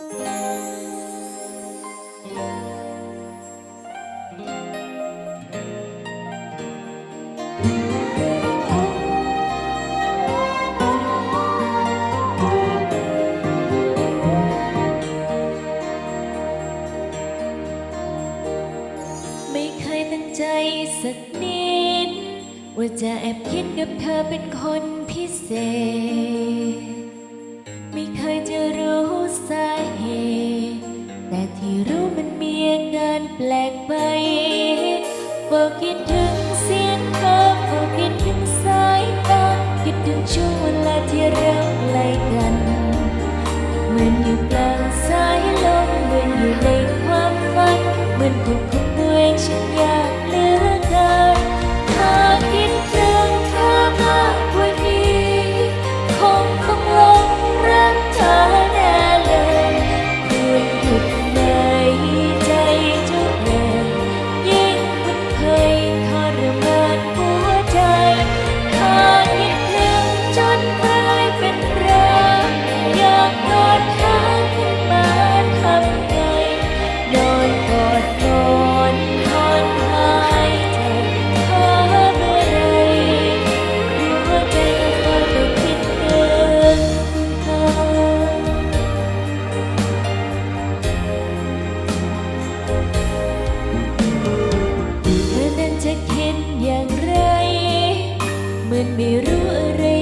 ไม่เคยตั้งใจสักนิด ว่าจะแอบคิดกับเธอเป็นคนพิเศษ ไม่เคยจะรู้ คิดถึงเสียงเธอกคิดถึงสายตาคิดถึงช่วงเวลาที่เราใกลกันเหมือนอยู่กล อนไม่รู้อะไร